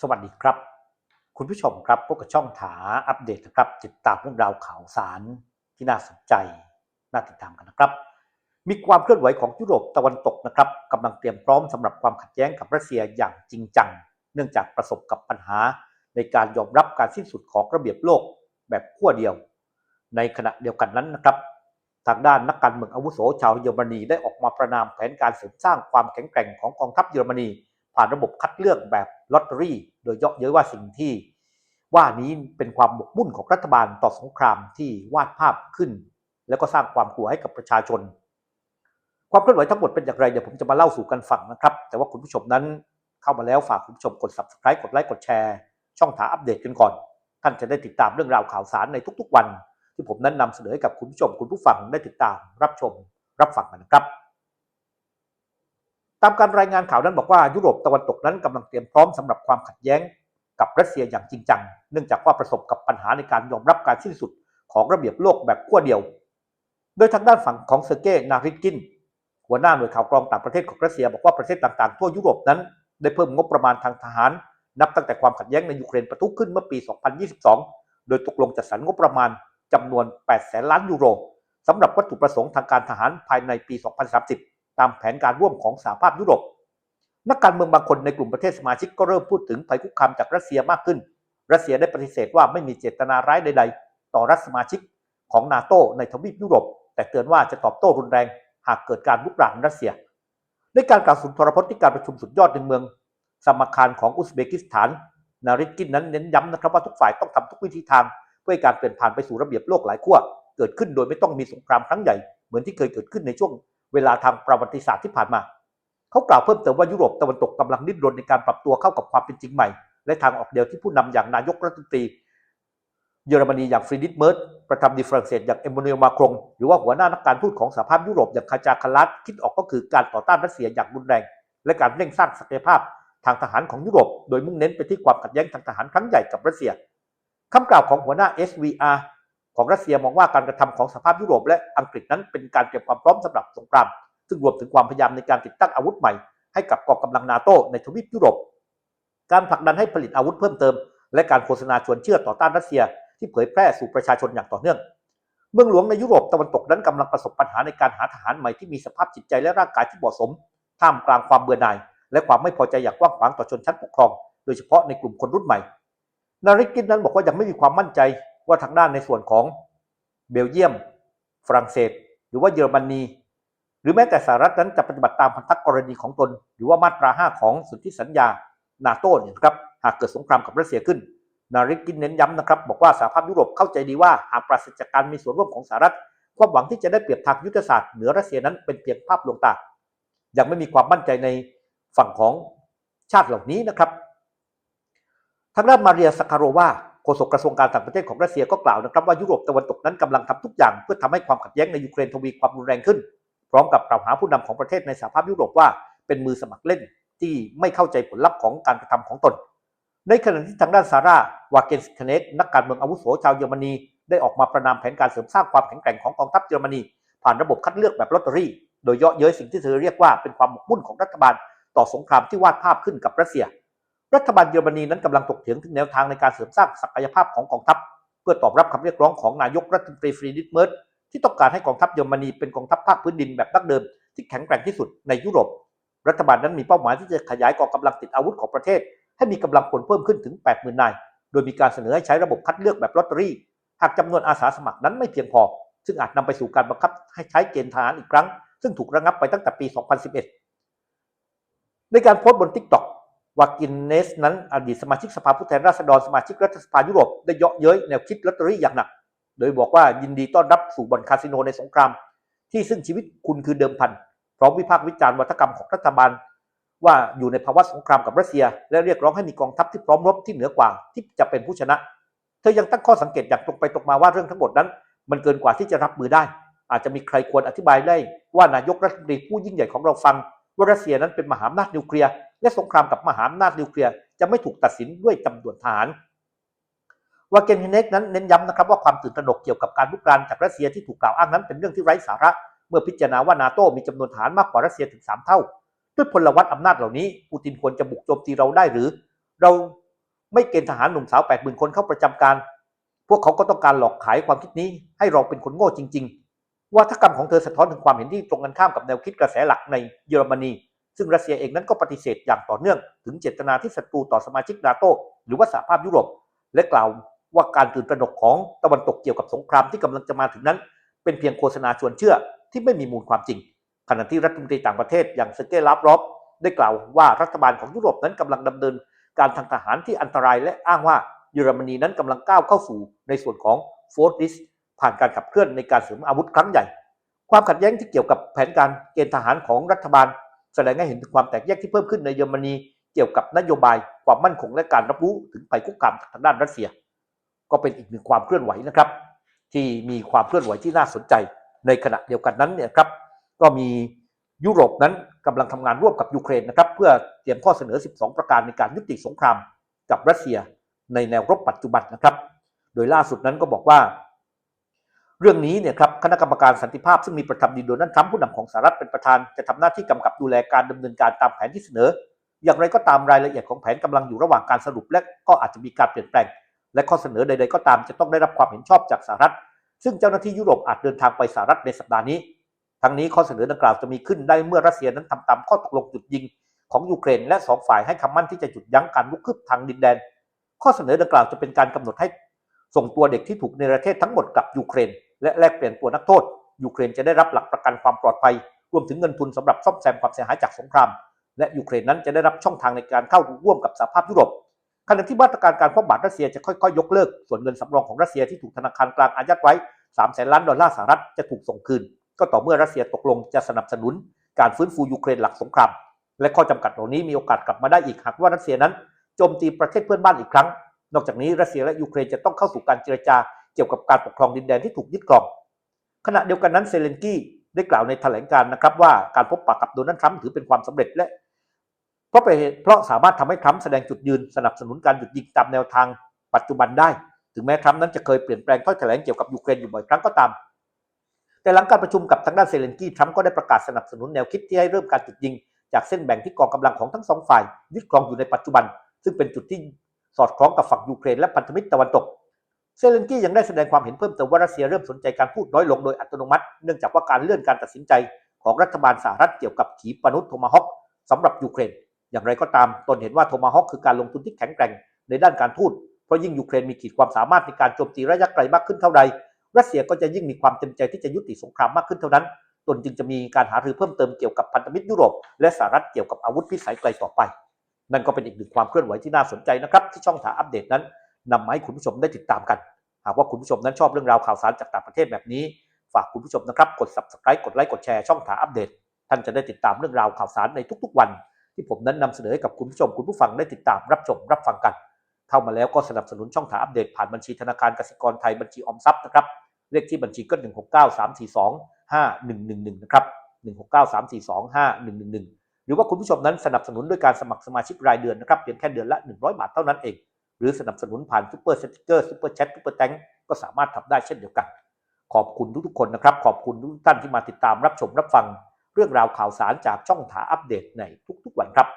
สวัสดีครับ คุณผู้ชมครับพวกกับช่องถาอัปเดตนะครับ ติดตามเรื่องราวข่าวสารที่น่าสนใจ น่าติดตามกันนะครับ มีความเคลื่อนไหวของยุโรปตะวันตกนะครับกำลังเตรียมพร้อมสำหรับความขัดแย้งกับรัสเซียอย่างจริงจัง เนื่องจากประสบกับปัญหา ในการยอมรับการสิ้นสุดของระเบียบโลกแบบขั้วเดียว ในขณะเดียวกันนั้นนะครับ ทางด้านนักการเมืองอาวุโสชาวเยอรมนีได้ออกมาประนามแผนการเสริมสร้างความแข็งแกร่งของกองทัพเยอรมนี ผ่านระบบคัดเลือกแบบลอตเตอรี่ โดยเยาะเย้ยว่าสิ่งที่ ว่านี้เป็นความหมกมุ่นของรัฐบาลต่อสงครามที่วาดภาพขึ้น แล้วก็สร้างความกลัวให้กับประชาชน ความเคลื่อนไหวทั้งหมดเป็นอย่างไรเดี๋ยวผมจะมาเล่าสู่กันฟังนะครับ แต่ว่าคุณผู้ชมนั้นเข้ามาแล้วฝากคุณผู้ชมกด subscribe กดไลค์กดแชร์ ช่องถาอัปเดตกันก่อน ท่านจะได้ติดตามเรื่องราวข่าวสารในทุกๆวัน ที่ผมนั้นนำเสนอให้กับคุณผู้ชมคุณผู้ฟังได้ติดตาม รับชม รับฟังกันนะครับ ตามการรายงานข่าวนั้นบอกว่ายุโรปตะวันตกนั้นกำลังเตรียมพร้อมสำหรับความขัดแย้งกับรัสเซียอย่างจริงจัง เนื่องจากว่าประสบกับปัญหาในการยอมรับการสิ้นสุดของระเบียบโลกแบบขั้วเดียว โดยทางด้านฝั่งของเซอร์เกย์นาริกิน หัวหน้าหน่วยข่าวกรองต่างประเทศของรัสเซียบอกว่าประเทศต่างๆทั่วยุโรปนั้น ได้เพิ่มงบประมาณทางทหาร นับตั้งแต่ความขัดแย้งในยูเครนประทุขึ้นเมื่อปี 2022 โดยตกลงจัดสรรงบประมาณจำนวน 8 แสนล้านยูโรสำหรับวัตถุประสงค์ทางการทหารภายในปี 2030 ตามแผนการร่วมของสหภาพยุโรปนักการเมืองบางคนในกลุ่มประเทศสมาชิกก็เริ่มพูดถึงภัยคุกคามจากรัสเซียมากขึ้น รัสเซียได้ปฏิเสธว่าไม่มีเจตนาร้ายใด ๆ ต่อรัฐสมาชิกของนาโตในทวีปยุโรป แต่เตือนว่าจะตอบโต้รุนแรงหากเกิดการลุกรานรัสเซีย ในการกล่าวสุนทรพจน์ที่การประชุมสุดยอดในเมืองสมาคารของอุซเบกิสถาน นาริกินนั้นเน้นย้ำนะครับว่าทุกฝ่ายต้องทำทุกวิธีทาง เพื่อให้การเปลี่ยนผ่านไปสู่ระเบียบโลกหลายขั้วเกิดขึ้นโดยไม่ต้องมีสงครามครั้งใหญ่เหมือนที่เคยเกิดขึ้นในช่วง เวลาทางประวัติศาสตร์ที่ผ่านมา เขากล่าวเพิ่มเติมว่ายุโรปตะวันตกกำลังดิ้นรนในการปรับตัวเข้ากับความเป็นจริงใหม่ และทางออกเดียวที่ผู้นำอย่างนายกรัฐมนตรี เยอรมนีอย่างฟรีดิตเมิร์ตประธานาธิบดีฝรั่งเศสอย่างเอมมานูเอลมาครง หรือว่าหัวหน้านักการทูตของสหภาพยุโรปอย่างคาจาคาลัสคิดออกก็คือการต่อต้านรัสเซียอย่างรุนแรง และการเร่งสร้างศักยภาพทางทหารของยุโรป โดยมุ่งเน้นไปที่ความขัดแย้งทางทหารครั้งใหญ่กับรัสเซียคำกล่าวของหัวหน้า SVR ของรัสเซียมองว่าการกระทำของสภาพยุโรปและอังกฤษนั้นเป็นการเตรียมความพร้อมสำหรับสงคราม ซึ่งรวมถึงความพยายามในการติดตั้งอาวุธใหม่ให้กับกองกำลังนาโตในทวีปยุโรป การผลักดันให้ผลิตอาวุธเพิ่มเติม และการโฆษณาชวนเชื่อต่อต้านรัสเซีย ที่เผยแพร่สู่ประชาชนอย่างต่อเนื่อง เมืองหลวงในยุโรปตะวันตกนั้นกำลังประสบปัญหาในการหาทหารใหม่ที่มีสภาพจิตใจและร่างกายที่เหมาะสม ท่ามกลางความเบื่อหน่าย และความไม่พอใจอย่างกว้างขวางต่อชนชั้นปกครอง โดยเฉพาะในกลุ่มคนรุ่นใหม่ นาริกินนั้นบอกว่ายังไม่มีความมั่นใจ ว่าทางด้านในส่วนของเบลเยียม ฝรั่งเศส หรือว่าเยอรมนีหรือแม้แต่สหรัฐนั้นจะปฏิบัติตามพันธกรณีของตน หรือว่ามาตรา 5 ของสนธิสัญญานาโต้เนี่ยครับหากเกิดสงครามกับรัสเซียขึ้น นาริกินเน้นย้ำนะครับ บอกว่าสหภาพยุโรปเข้าใจดีว่าหากปราศจากการมีส่วนร่วมของสหรัฐ ความหวังที่จะได้เปรียบทางยุทธศาสตร์เหนือรัสเซียนั้นเป็นเพียงภาพลวงตา ยังไม่มีความมั่นใจในฝั่งของชาติเหล่านี้นะครับทางด้านมาเรียสคาโรวา โฆษกกระทรวงการต่างประเทศของรัสเซียก็กล่าวนะครับว่ายุโรปตะวันตกนั้นกำลังทำทุกอย่าง เพื่อทำให้ความขัดแย้งในยูเครนทวีความรุนแรงขึ้น พร้อมกับกล่าวหาผู้นำของประเทศในสหภาพยุโรปว่าเป็นมือสมัครเล่นที่ไม่เข้าใจผลลัพธ์ของการกระทำของตน ในขณะที่ทางด้านซาร่าวาเกนสคเนกนักการเมืองอาวุโสชาวเยอรมนีได้ออกมาประนามแผนการเสริมสร้างความแข็งแกร่งของกองทัพเยอรมนี ผ่านระบบคัดเลือกแบบลอตเตอรี่ โดยเยาะเย้ยสิ่งที่เธอเรียกว่าเป็นความหมกมุ่นของรัฐบาล ต่อสงครามที่วาดภาพขึ้นกับรัสเซีย รัฐบาลเยอรมนีนั้นกำลังตกเถียงถึงแนวทางในการเสริมสร้างศักยภาพของกองทัพ เพื่อตอบรับคำเรียกร้องของนายกรัฐมนตรีฟรีดิตเมิร์ตที่ต้องการให้กองทัพเยอรมนีเป็นกองทัพภาคพื้นดินแบบดั้งเดิมที่แข็งแกร่งที่สุดในยุโรป รัฐบาลนั้นมีเป้าหมายที่จะขยายกองกำลังติดอาวุธของประเทศ ให้มีกำลังพลเพิ่มขึ้นถึง 80,000 นาย โดยมีการเสนอให้ใช้ระบบคัดเลือกแบบลอตเตอรี่ หากจำนวนอาสาสมัครนั้นไม่เพียงพอ ซึ่งอาจนำไปสู่การบังคับให้ใช้เกณฑ์ทหารอีกครั้ง ซึ่งถูกระงับไปตั้งแต่ปี 2011 ในการโพสต์บน TikTok วากินเนสนั้นอดีตสมาชิกสภาผู้แทนราษฎรสมาชิกรัฐสภายุโรปได้เยาะเย้ยแนวคิดลอตเตอรี่อย่างหนัก โดยบอกว่ายินดีต้อนรับสู่บ่อนคาสิโนในสงคราม ที่ซึ่งชีวิตคุณคือเดิมพันพร้อมวิพากษ์วิจารณ์วัฒกรรมของรัฐบาล ว่าอยู่ในภาวะสงครามกับรัสเซีย และเรียกร้องให้มีกองทัพที่พร้อมรบที่เหนือกว่าที่จะเป็นผู้ชนะ เธอยังตั้งข้อสังเกตอย่างตรงไปตรงมาว่าเรื่องทั้งหมดนั้น มันเกินกว่าที่จะรับมือได้ อาจจะมีใครควรอธิบายได้ว่านายกรัฐมนตรีผู้ยิ่งใหญ่ของเราฟังว่ารัสเซียนั้นเป็นมหาอำนาจนิวเคลียร์ และสงครามกับมหาอำนาจนิวเคลียร์จะไม่ถูกตัดสินด้วยจำนวนทหารวาเกนเฮเนกนั้นเน้นย้ำนะครับว่าความตื่นตระหนกเกี่ยวกับการลุกรานจากรัสเซียที่ถูกกล่าวอ้างนั้นเป็นเรื่องที่ไร้สาระ เมื่อพิจารณาว่านาโตมีจำนวนทหารมากกว่ารัสเซียถึง 3 เท่า ด้วยพลวัตอำนาจเหล่านี้ปูตินควรจะบุกโจมตีเราได้หรือ เราไม่เกณฑ์ทหารหนุ่มสาวแปดหมื่นคนเข้าประจำการ พวกเขาก็ต้องการหลอกขายความคิดนี้ ให้เราเป็นคนโง่จริง ๆวัฒกรรมของเธอสะท้อนถึงความเห็นที่ตรงกันข้ามกับแนวคิดกระแสหลักในเยอรมนี ซึ่งรัสเซียเองนั้นก็ปฏิเสธอย่างต่อเนื่อง ถึงเจตนาที่ศัตรูต่อสมาชิกนาโตหรือว่าสหภาพยุโรป และกล่าวว่าการตื่นตระหนกของตะวันตกเกี่ยวกับสงครามที่กำลังจะมาถึงนั้น เป็นเพียงโฆษณาชวนเชื่อที่ไม่มีมูลความจริง ขณะที่รัฐมนตรีต่างประเทศอย่างเซอร์เกย์ลาฟรอฟได้กล่าวว่ารัฐบาลของยุโรปนั้นกำลังดำเนิน การทางทหารที่อันตรายและอ้างว่าเยอรมนีนั้นกำลังก้าวเข้าสู่ในส่วนของโฟร์ดิสผ่านการขับเคลื่อนในการเสริมอาวุธครั้งใหญ่ ความขัดแย้งที่เกี่ยวกับแผนการเกณฑ์ทหารของรัฐบาล แสดงให้เห็นถึงความแตกแยกที่เพิ่มขึ้นในเยอรมนีเกี่ยวกับนโยบายความมั่นคงและการรับรู้ถึงภัยคุกคามทางด้านรัสเซีย ก็เป็นอีกหนึ่งความเคลื่อนไหวนะครับ ที่มีความเคลื่อนไหวที่น่าสนใจในขณะเดียวกันนั้นเนี่ยครับก็มียุโรปนั้นกำลังทำงานร่วมกับยูเครนนะครับเพื่อเตรียมข้อเสนอ 12 ประการในการยุติสงครามกับรัสเซียในแนวรบปัจจุบันนะครับ โดยล่าสุดนั้นก็บอกว่า เรื่องนี้เนี่ยครับคณะกรรมการสันติภาพซึ่งมีประธานาธิบดีโดนัลด์ทรัมป์ผู้นำของสหรัฐเป็นประธานจะทำหน้าที่กำกับดูแลการดำเนินการตามแผนที่เสนอ อย่างไรก็ตามรายละเอียดของแผนกำลังอยู่ระหว่างการสรุปและก็อาจจะมีการเปลี่ยนแปลง และข้อเสนอใดๆก็ตามจะต้องได้รับความเห็นชอบจากสหรัฐ ซึ่งเจ้าหน้าที่ยุโรปอาจเดินทางไปสหรัฐในสัปดาห์นี้ ทั้งนี้ข้อเสนอดังกล่าวจะมีขึ้นได้เมื่อรัสเซียนั้นทำตามข้อตกลงหยุดยิง ของยูเครนและสองฝ่ายให้คำมั่นที่จะหยุดยั้งการลุกคืบทางดินแดน ข้อเสนอดังกล่าวจะเป็นการกำหนดให้ส่งตัวเด็กที่ถูกในประเทศทั้งหมดกลับยูเครน และแลกเปลี่ยนตัวนักโทษ ยูเครนจะได้รับหลักประกันความปลอดภัย รวมถึงเงินทุนสำหรับซ่อมแซมความเสียหายจากสงคราม และยูเครนนั้นจะได้รับช่องทางในการเข้าร่วมกับสหภาพยุโรปขณะที่มาตรการการคว่ำบาตรรัสเซียจะค่อยๆ ยกเลิก ส่วนเงินสำรองของรัสเซียที่ถูกธนาคารกลางอายัดไว้3แสนล้านดอลลาร์สหรัฐจะถูกส่งคืน ก็ต่อเมื่อรัสเซียตกลงจะสนับสนุน การฟื้นฟูยูเครนหลังสงคราม และข้อจำกัดเหล่านี้มีโอกาสกลับมาได้อีกหากว่ารัสเซียนั้นโจมตีประเทศเพื่อนบ้านอีกครั้ง นอกจากนี้รัสเซียและยูเครนจะต้องเข้าสู่การเจรจา เกี่ยวกับการปกครองดินแดนที่ถูกยึดครอง ขณะเดียวกันนั้นเซเลนกี้ได้กล่าวในแถลงการนะครับว่าการพบปะกับโดนัลด์ทรัมป์ถือเป็นความสำเร็จและ เพราะไปเพราะสามารถทำให้ทรัมป์แสดงจุดยืนสนับสนุนการหยุดยิงตามแนวทางปัจจุบันได้ ถึงแม้ทรัมป์นั้นจะเคยเปลี่ยนแปลงถ้อยแถลงเกี่ยวกับยูเครนอยู่บ่อยครั้งก็ตาม แต่หลังการประชุมกับทางด้านเซเลนกี้ทรัมป์ก็ได้ประกาศสนับสนุนแนวคิดที่ให้เริ่มการหยุดยิง จากเส้นแบ่งที่กองกำลังของทั้งสองฝ่ายยึดครองอยู่ในปัจจุบัน ซึ่งเป็นจุดที่สอดคล้องกับฝั่งยูเครนและพันธมิตรตะวันตก เซเลนกี้ยังได้แสดงความเห็นเพิ่มเติมว่ารัสเซียเริ่มสนใจการพูดน้อยลงโดยอัตโนมัติ เนื่องจากว่าการเลื่อนการตัดสินใจของรัฐบาลสหรัฐเกี่ยวกับขีปนาวุธโทมาฮอคสำหรับยูเครน อย่างไรก็ตามตนเห็นว่าโทมาฮอคคือการลงทุนที่แข็งแกร่งในด้านการทูตเพราะยิ่งยูเครนมีขีดความสามารถในการโจมตีระยะไกลมากขึ้นเท่าใดรัสเซียก็จะยิ่งมีความเต็มใจที่จะยุติสงครามมากขึ้นเท่านั้น ตนจึงจะมีการหารือเพิ่มเติมเกี่ยวกับพันธมิตรยุโรป และสหรัฐเกี่ยวกับอาวุธพิสัยไกลต่อไป นั่นก็เป็นอีกหนึ่งความเคลื่อนไหวที่น่าสนใจนะครับที่ช่องถาอัปเดตนั้น นำมาให้คุณผู้ชมได้ติดตามกัน หากว่าคุณผู้ชมนั้นชอบเรื่องราวข่าวสารจากต่างประเทศแบบนี้ ฝากคุณผู้ชมนะครับกด subscribe กดไลค์กดแชร์ช่องถาอัปเดต ท่านจะได้ติดตามเรื่องราวข่าวสารในทุกๆวัน ที่ผมนั้นนำเสนอให้กับคุณผู้ชมคุณผู้ฟังได้ติดตามรับชมรับฟังกัน เข้ามาแล้วก็สนับสนุนช่องถาอัปเดตผ่านบัญชีธนาคารกสิกรไทยบัญชีออมทรัพย์นะครับเลขที่บัญชีก็1 6 9 3 4 2 5 1 1 1นะครับ1 6 9 3 4 2 5 1 1 1 หรือว่าคุณผู้ชมนั้นสนับสนุนด้วยการสมัครสมาชิกรายเดือนนะครับเพียงแค่เดือนละ 100 บาทเท่านั้นเอง หรือสนับสนุนผ่านซูเปอร์สติ๊กเกอร์ซูเปอร์แชทซูเปอร์แตงก็สามารถทำได้เช่นเดียวกัน ขอบคุณทุกๆคนนะครับ ขอบคุณทุกท่านที่มาติดตามรับชมรับฟัง เรื่องราวข่าวสารจากช่องถาอัปเดตในทุกๆวันครับ